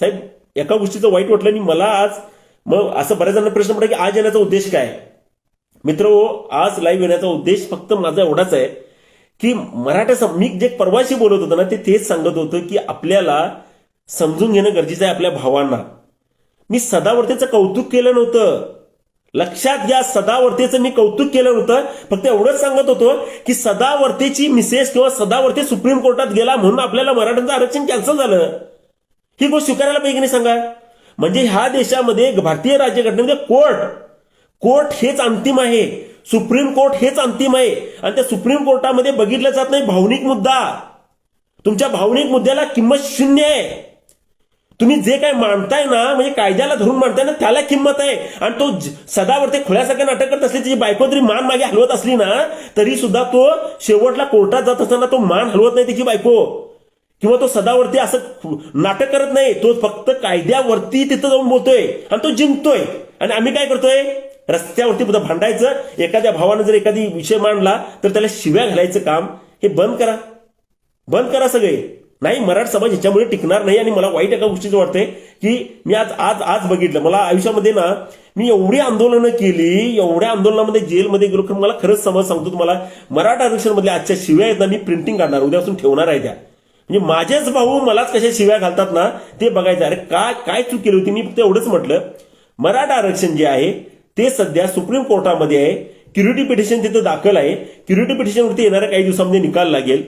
साहेब एका गोष्टीचं वाईट वाटलं आणि मला आज मग असं बऱ्याच जणांना प्रश्न पडला की आज येण्याचा उद्देश काय? मित्र हो, आज लाईव्ह येण्याचा उद्देश फक्त माझा एवढाच आहे की मराठा मी जे परवाशी बोलत होतो ना ते तेच सांगत होतं की आपल्याला समजून घेणं गरजेचं आहे आपल्या भावांना. मी सदावर्तेचं कौतुक केलं नव्हतं. लक्षात घ्या सदावर्तेचं मी कौतुक केलं नव्हतं. फक्त एवढंच सांगत होतो की सदावर्तेची मिसेस किंवा सदावर्ते सुप्रीम कोर्टात गेला म्हणून आपल्याला मराठ्यांचं आरक्षण कॅन्सल झालं. ही गोष्ट स्वीकारायला पाहिजे की नाही सांगा? म्हणजे ह्या देशामध्ये भारतीय राज्यघटनेमध्ये म्हणजे कोर्ट. कोर्ट हेच अंतिम आहे. सुप्रीम कोर्ट हेच अंतिम आहे. आणि त्या सुप्रीम कोर्टामध्ये बघितलं जात नाही भावनिक मुद्दा. तुमच्या भावनिक मुद्द्याला किंमत शून्य आहे. तुम्ही जे काय मांडताय ना म्हणजे कायद्याला धरून मांडताय ना त्याला किंमत आहे. आणि तो सदावरती सदावर ते खुळ्यासारखं नाटक करत असली त्याची बायको जरी मान मागे हलवत असली ना तरी सुद्धा तो शेवटला कोर्टात जात असताना तो मान हलवत नाही त्याची बायको. किंवा तो सदावरती असं नाटक करत नाही तो फक्त कायद्यावरती तिथं जाऊन बोलतोय आणि तो जिंकतोय. आणि आम्ही काय करतोय? रस्त्यावरती पुन्हा भांडायचं. एखाद्या भावानं जर एखादी विषय मांडला तर त्याला शिव्या घालायचं काम. हे बंद करा. बंद करा सगळे. नाही मराठा समाज ह्याच्यामुळे टिकणार नाही आणि मला वाईट एका गोष्टीचं वाटतंय की मी आज आज आज बघितलं. मला आयुष्यामध्ये ना मी एवढी आंदोलनं केली एवढ्या आंदोलनामध्ये जेलमध्ये गेलो की मला खरंच समज सांगतो तुम्हाला मराठा आरक्षणमधल्या आजच्या शिव्या आहेत ना मी प्रिंटिंग काढणार उद्यापासून ठेवणार आहे त्या. म्हणजे माझेच भाऊ मलाच कशा शिव्या घालतात ना ते बघायचं अरे काय काय चूक केली होती? मी फक्त एवढंच म्हटलं मराठा आरक्षण जे आहे ते सध्या सुप्रीम कोर्टामध्ये आहे. क्युरिटी पिटिशन तिथं दाखल आहे. क्युरिटी पिटिशनवरती येणाऱ्या काही दिवसांमध्ये निकाल लागेल.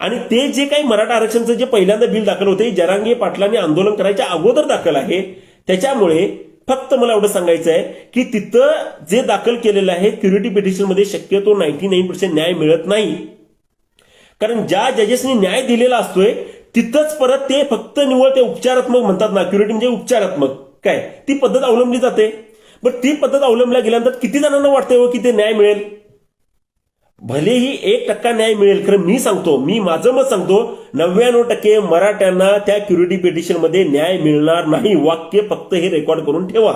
आणि ते जे काही मराठा आरक्षणचं जे पहिल्यांदा बिल दाखल होते जरांगे पाटलांनी आंदोलन करायच्या अगोदर दाखल आहे त्याच्यामुळे फक्त मला एवढं सांगायचं आहे की तिथं जे दाखल केलेलं आहे क्युरिटी पिटिशनमध्ये शक्यतो नाईन्टी नाईन पर्सेंट न्याय मिळत नाही. कारण ज्या जजेसनी न्याय दिलेला असतोय तिथंच परत ते फक्त निवळ ते उपचारात्मक म्हणतात ना क्युरिटी म्हणजे उपचारात्मक. काय? ती पद्धत अवलंबली जाते. बट ती पद्धत अवलंबल्या गेल्यानंतर किती जणांना वाटतंय हो की ते न्याय मिळेल? भलेही एक टक्का न्याय मिळेल खरं मी सांगतो मी माझं मत सांगतो नव्याण्णव टक्के मराठ्यांना त्या क्युरिटी पिटिशनमध्ये न्याय मिळणार नाही. वाक्य फक्त हे रेकॉर्ड करून ठेवा.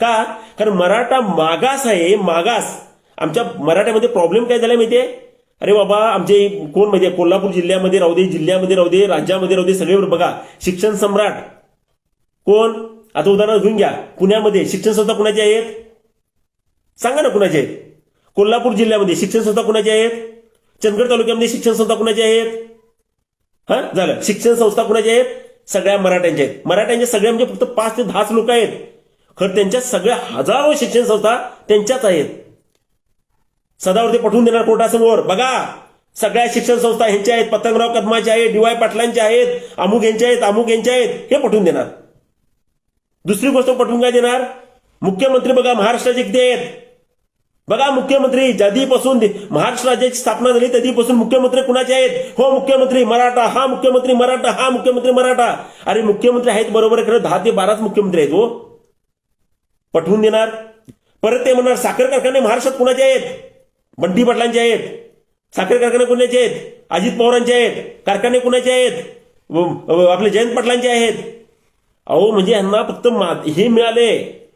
का? कारण मराठा मागास आहे मागास. आमच्या मराठ्यामध्ये प्रॉब्लेम काय झालाय माहितीये? अरे बाबा आमचे कोण म्हणजे कोल्हापूर जिल्ह्यामध्ये राहू दे जिल्ह्यामध्ये राहू दे राज्यामध्ये राहू दे सगळे बघा. शिक्षण सम्राट. कोण? आता उदाहरण घेऊन घ्या. पुण्यामध्ये शिक्षण संस्था कुणाच्या आहेत? सांगा ना कुणाच्या आहेत? कोल्हापूर जिल्ह्यामध्ये शिक्षण संस्था कुणाच्या आहेत? चंदगड तालुक्यामध्ये शिक्षण संस्था कुणाच्या आहेत? हा? झालं. शिक्षण संस्था कुणाच्या आहेत? सगळ्या मराठ्यांच्या आहेत. मराठ्यांच्या सगळ्या म्हणजे फक्त पाच ते दहाच लोक आहेत. खरं त्यांच्या सगळ्या हजारो शिक्षण संस्था त्यांच्याच आहेत. सदावरती पठवून देणार कोर्टासमोर. बघा सगळ्या शिक्षण संस्था ह्यांच्या आहेत पतंगराव कदमाचे आहेत डीवाय पाटलांचे आहेत अमुक यांच्या आहेत अमुक यांच्या आहेत हे पठवून देणार. दुसरी गोष्ट पटवून काय देणार? मुख्यमंत्री बघा महाराष्ट्राचे किती आहेत? बघा मुख्यमंत्री ज्यादीपासून महाराष्ट्र राज्याची स्थापना झाली त्यादीपासून मुख्यमंत्री कुणाचे आहेत? हो मुख्यमंत्री मराठा हा मुख्यमंत्री मराठा हा मुख्यमंत्री मराठा. अरे मुख्यमंत्री आहेत बरोबर खरं दहा ते बाराच मुख्यमंत्री आहेत हो. पठवून देणार. परत ते म्हणणार साखर कारखाने महाराष्ट्रात कुणाचे आहेत? बंटी पाटलांचे आहेत साखर कारखाने कुणाचे आहेत अजित पवारांचे आहेत कारखाने कुणाचे आहेत आपले जयंत पाटलांचे आहेत. अहो म्हणजे यांना फक्त मा- हे मिळाले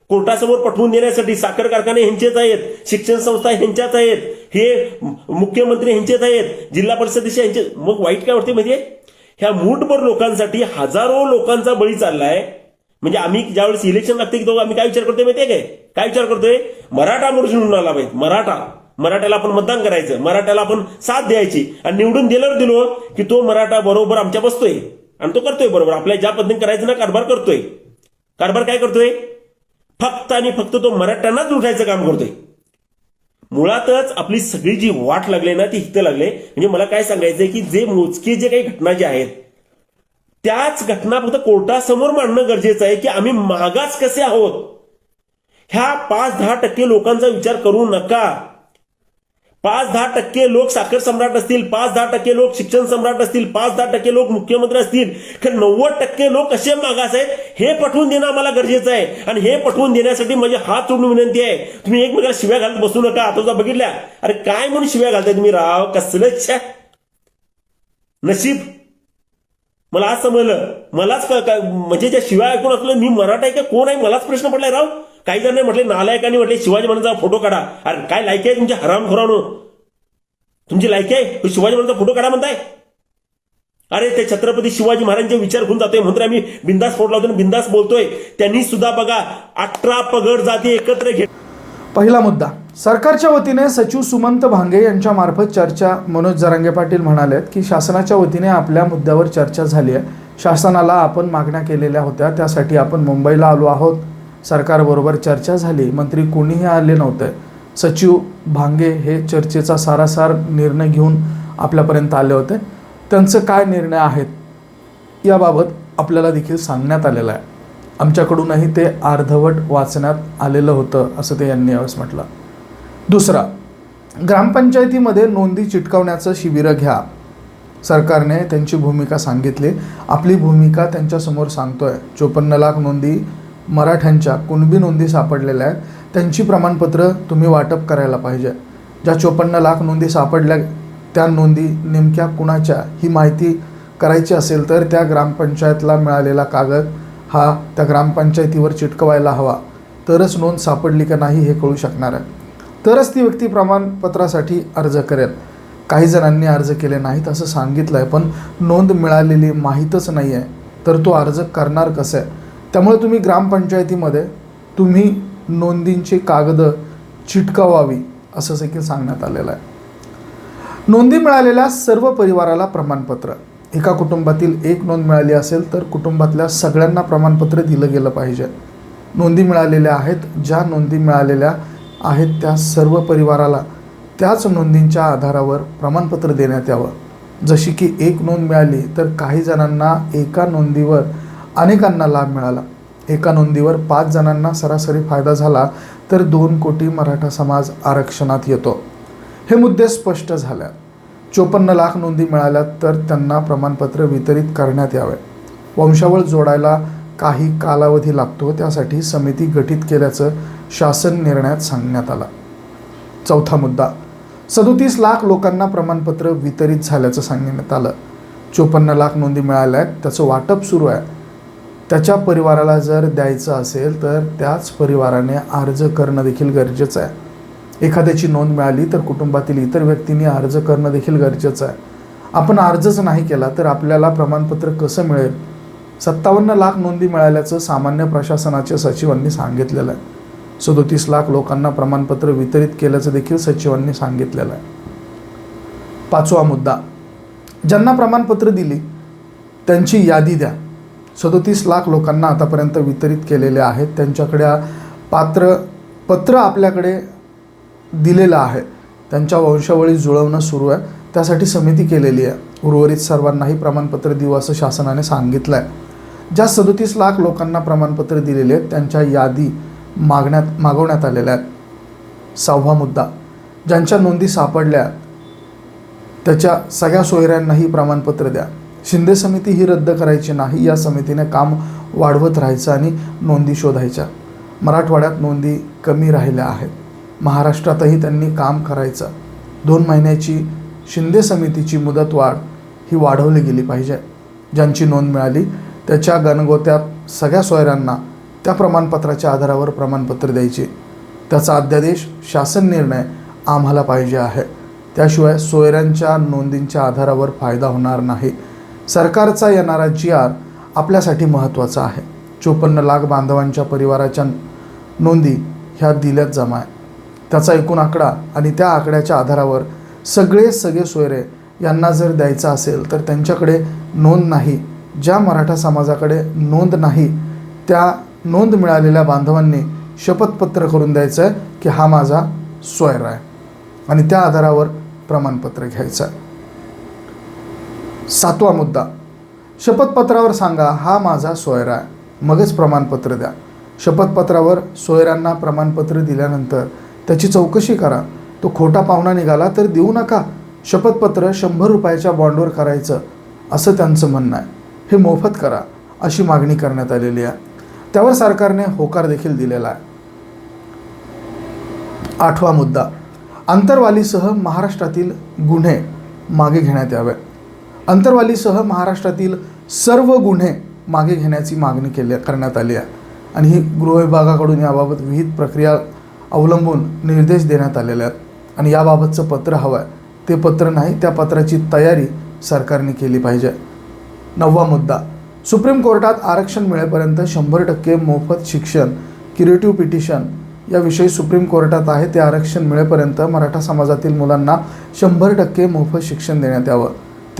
कोर्टासमोर पटवून देण्यासाठी साखर कारखाने ह्यांचेच आहेत शिक्षण संस्था ह्यांच्याच आहेत हे मुख्यमंत्री ह्यांचेच आहेत जिल्हा परिषदेचे ह्यांचे मग वाईट काय वाटते म्हणजे ह्या मूठभर लोकांसाठी हजारो लोकांचा बळी चाललाय. म्हणजे आम्ही ज्यावेळेस इलेक्शन लागते की तो आम्ही काय विचार करतोय माहितीये काय? काय विचार करतोय? मराठा मोर्चा निवडून आला पाहिजे मराठा. मराठ्याला आपण मतदान करायचं मराठ्याला आपण साथ द्यायची. आणि निवडून दिल्यावर दिलो की तो मराठा बरोबर आमच्या बसतोय. आणि तो करतोय बरोबर. आपल्या ज्या पद्धतीने करायचं ना कारभार करतोय. कारभार काय करतोय? फक्त आणि फक्त तो मराठ्यांनाच लुटायचं काम करतोय. मुळातच आपली सगळी जी वाट लागली ना ती हिथं लागले. म्हणजे मला काय सांगायचंय की जे मोजके जे काही घटना ज्या आहेत त्याच घटना फक्त कोर्टासमोर मांडणं गरजेचं आहे की आम्ही मागास कसे आहोत? ह्या पाच दहा टक्के लोकांचा विचार करू नका. पाच दहा टक्के लोक साखर सम्राट असतील पाच दहा टक्के लोक शिक्षण सम्राट असतील पाच दहा टक्के लोक मुख्यमंत्री असतील तर नव्वद टक्के लोक कसे मागास आहेत हे पटवून देणं आम्हाला गरजेचं आहे. आणि हे पटवून देण्यासाठी माझी हात जोडून विनंती आहे तुम्ही एकमेकाला शिव्या घालत बसू नका. आता बघितल्या? अरे काय म्हणून शिव्या घालताय तुम्ही राव? कसलंच छ्या. नशीब. मला आज समजलं. मलाच क- म्हणजे ज्या शिवाय ऐकून असलं मी मराठा आहे का कोण आहे? मलाच प्रश्न पडलाय राव. काही जण म्हटले नालायकांनी म्हटले शिवाजी महाराजांचा फोटो काढा. अरे काय लायकी आहे तुमच्या हराम खोरानो तुमची लायकी आहे? शिवाजी महाराजांचा फोटो काढा म्हणताय? अरे ते छत्रपती शिवाजी महाराजांचे विचार घेऊन जातोय म्हणून आम्ही बिंदास फोड लावतो बिंदास बोलतोय. त्यांनी सुद्धा बघा अठरा पगड जाती एकत्र घे पहिला मुद्दा. सरकारच्या वतीने सचिव सुमंत भांगे यांच्या मार्फत चर्चा मनोज जरांगे पाटील म्हणालेत की शासनाच्या वतीने आपल्या मुद्द्यावर चर्चा झाली आहे. शासनाला आपण मागण्या केलेल्या होत्या त्यासाठी आपण मुंबईला आलो आहोत. सरकारबरोबर चर्चा झाली. मंत्री कोणीही आले नव्हते. सचिव भांगे हे चर्चेचा सारासार निर्णय घेऊन आपल्यापर्यंत आले होते. त्यांचं काय निर्णय आहेत? याबाबत आपल्याला देखील सांगण्यात आलेलं आहे. आमच्याकडूनही ते अर्धवट वाचण्यात आलेलं होतं असं ते यांनी यावेळेस म्हटलं. दुसरा ग्रामपंचायतीमध्ये नोंदी चिटकवण्याचं शिबिरं घ्या. सरकारने त्यांची भूमिका सांगितली. आपली भूमिका त्यांच्यासमोर सांगतोय. चोपन्न लाख नोंदी मराठ्यांच्या कुणबी नोंदी सापडलेल्या आहेत त्यांची प्रमाणपत्र तुम्ही वाटप करायला पाहिजे. ज्या चोपन्न लाख नोंदी सापडल्या त्या नोंदी नेमक्या कुणाच्या ही माहिती करायची असेल तर त्या ग्रामपंचायतला मिळालेला कागद हा त्या ग्रामपंचायतीवर चिटकवायला हवा. तरच नोंद सापडली का नाही हे कळू शकणार आहे. तरच ती व्यक्ती प्रमाणपत्रासाठी अर्ज करेल. काही जणांनी अर्ज केले नाहीत असं सांगितलं आहे पण नोंद मिळालेली माहीतच नाही आहे तर तो अर्ज करणार कसं आहे? त्यामुळे तुम्ही ग्रामपंचायतीमध्ये तुम्ही नोंदींची कागदं चिटकवावी असं देखील सांगण्यात आलेलं आहे. नोंदी मिळालेल्या सर्व परिवाराला प्रमाणपत्र. एका कुटुंबातील एक नोंद मिळाली असेल तर कुटुंबातल्या सगळ्यांना प्रमाणपत्र दिलं गेलं पाहिजे. नोंदी मिळालेल्या आहेत ज्या नोंदी मिळालेल्या आहेत त्या सर्व परिवाराला त्याच नोंदींच्या आधारावर प्रमाणपत्र देण्यात यावं. जशी की एक नोंद मिळाली तर काही जणांना एका नोंदीवर अनेकांना लाभ मिळाला. एका नोंदीवर पाच जणांना सरासरी फायदा झाला तर दोन कोटी मराठा समाज आरक्षणात येतो. हे मुद्दे स्पष्ट झाल्या चोपन्न लाख नोंदी मिळाल्या तर त्यांना प्रमाणपत्र वितरित करण्यात यावे. वंशावळ जोडायला काही कालावधी लागतो त्यासाठी समिती गठीत केल्याचं शासन निर्णयात सांगण्यात आला. चौथा मुद्दा सदोतीस लाख लोकांना प्रमाणपत्र वितरित झाल्याचं सांगण्यात आलं. चोपन्न लाख नोंदी मिळाल्या आहेत त्याचं वाटप सुरू आहे. त्याच्या परिवाराला जर द्यायचं असेल तर त्याच परिवाराने अर्ज करणं देखील गरजेचं आहे. एखाद्याची नोंद मिळाली तर कुटुंबातील इतर व्यक्तींनी अर्ज करणं देखील गरजेचं आहे. आपण अर्जच नाही केला तर आपल्याला प्रमाणपत्र कसं मिळेल? सत्तावन्न लाख नोंदी मिळाल्याचं सामान्य प्रशासनाच्या सचिवांनी सांगितलेलं आहे. सदोतीस लाख लोकांना प्रमाणपत्र वितरित केल्याचं देखील सचिवांनी सांगितलेलं आहे. पाचवा मुद्दा. ज्यांना प्रमाणपत्र दिली त्यांची यादी द्या. सदोतीस लाख लोकांना आतापर्यंत वितरित केलेले आहेत. त्यांच्याकडे पात्र पत्र आपल्याकडे दिलेलं आहे. त्यांच्या वंशावळी जुळवणं सुरू आहे. त्यासाठी समिती केलेली आहे. उर्वरित सर्वांनाही प्रमाणपत्र देऊ असं शासनाने सांगितलं आहे ज्या सदोतीस लाख लोकांना प्रमाणपत्र दिलेले आहेत त्यांच्या यादी मागण्यात मागवण्यात आलेल्या आहेत. सहावा मुद्दा ज्यांच्या नोंदी सापडल्या त्याच्या सगळ्या सोयऱ्यांनाही प्रमाणपत्र द्या. शिंदे समिती ही रद्द करायची नाही या समितीने काम वाढवत राहायचं आणि नोंदी शोधायच्या. मराठवाड्यात नोंदी कमी राहिल्या आहेत. महाराष्ट्रातही त्यांनी काम करायचं. दोन महिन्याची शिंदे समितीची मुदतवाढ ही वाढवली गेली पाहिजे. ज्यांची नोंद मिळाली त्याच्या गणगोत्यात सगळ्या सोयऱ्यांना त्या प्रमाणपत्राच्या आधारावर प्रमाणपत्र द्यायचे. त्याचा अध्यादेश शासन निर्णय आम्हाला पाहिजे आहे. त्याशिवाय सोयऱ्यांच्या नोंदींच्या आधारावर फायदा होणार नाही. सरकारचा येणारा जी आर आपल्यासाठी महत्त्वाचा आहे. चोपन्न लाख बांधवांच्या परिवाराच्या नोंदी ह्या दिल्यात जमा आहे त्याचा एकूण आकडा आणि त्या आकड्याच्या आधारावर सगळे सगळे सोयरे यांना जर द्यायचं असेल तर त्यांच्याकडे नोंद नाही ज्या मराठा समाजाकडे नोंद नाही त्या नोंद मिळालेल्या बांधवांनी शपथपत्र करून द्यायचं आहे की हा माझा सोयरा आहे. आणि त्या आधारावर प्रमाणपत्र घ्यायचं आहे सातवा मुद्दा. शपथपत्रावर सांगा हा माझा सोयरा आहे. मगच प्रमाणपत्र द्या. शपथपत्रावर सोयऱ्यांना प्रमाणपत्र दिल्यानंतर त्याची चौकशी करा. तो खोटा पाहुणा निघाला तर देऊ नका. शपथपत्र शंभर रुपयाच्या बॉन्डवर करायचं असं त्यांचं म्हणणं आहे. हे मोफत करा अशी मागणी करण्यात आलेली आहे. त्यावर सरकारने होकार देखील दिलेला आहे. आठवा मुद्दा. आंतरवालीसह महाराष्ट्रातील गुन्हे मागे घेण्यात यावे अंतरवालीसह महाराष्ट्रातील सर्व गुन्हे मागे घेण्याची मागणी केली करण्यात आली आहे. आणि ही गृहविभागाकडून याबाबत विविध प्रक्रिया अवलंबून निर्देश देण्यात आलेले आहेत. आणि याबाबतचं पत्र हवं आहे. ते पत्र नाही त्या पत्राची तयारी सरकारने केली पाहिजे. नववा मुद्दा. सुप्रीम कोर्टात आरक्षण मिळेपर्यंत शंभर टक्के मोफत शिक्षण क्रिएटिव्ह पिटिशन याविषयी सुप्रीम कोर्टात आहे. ते आरक्षण मिळेपर्यंत मराठा समाजातील मुलांना शंभर टक्के मोफत शिक्षण देण्यात यावं.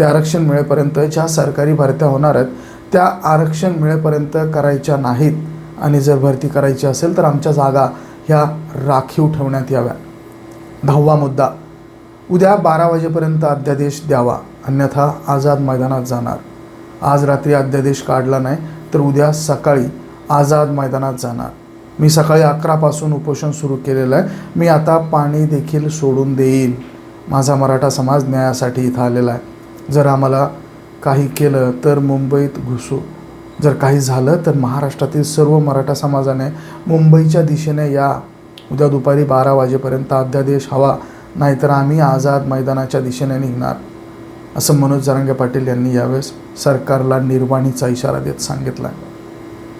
ते आरक्षण मिळेपर्यंत ज्या सरकारी भरत्या होणार आहेत त्या आरक्षण मिळेपर्यंत करायच्या नाहीत. आणि जर भरती करायची असेल तर आमच्या जागा ह्या राखीव ठेवण्यात याव्या. दहावा मुद्दा. उद्या बारा वाजेपर्यंत अध्यादेश द्यावा. अन्यथा आझाद मैदानात जाणार. आज रात्री अध्यादेश काढला नाही तर उद्या सकाळी आझाद मैदानात जाणार. मी सकाळी अकरापासून उपोषण सुरू केलेलं आहे. मी आता पाणी देखील सोडून देईन. माझा मराठा समाज न्यायासाठी इथं आलेला आहे. जर आम्हाला काही केलं तर मुंबईत घुसू. जर काही झालं तर महाराष्ट्रातील सर्व मराठा समाजाने मुंबईच्या दिशेने या. उद्या दुपारी बारा वाजेपर्यंत अध्यादेश हवा नाहीतर आम्ही आझाद मैदानाच्या दिशेने निघणार. असं मनोज जरांगे पाटील यांनी यावेळेस सरकारला निर्वाणीचा इशारा देत सांगितला. आहे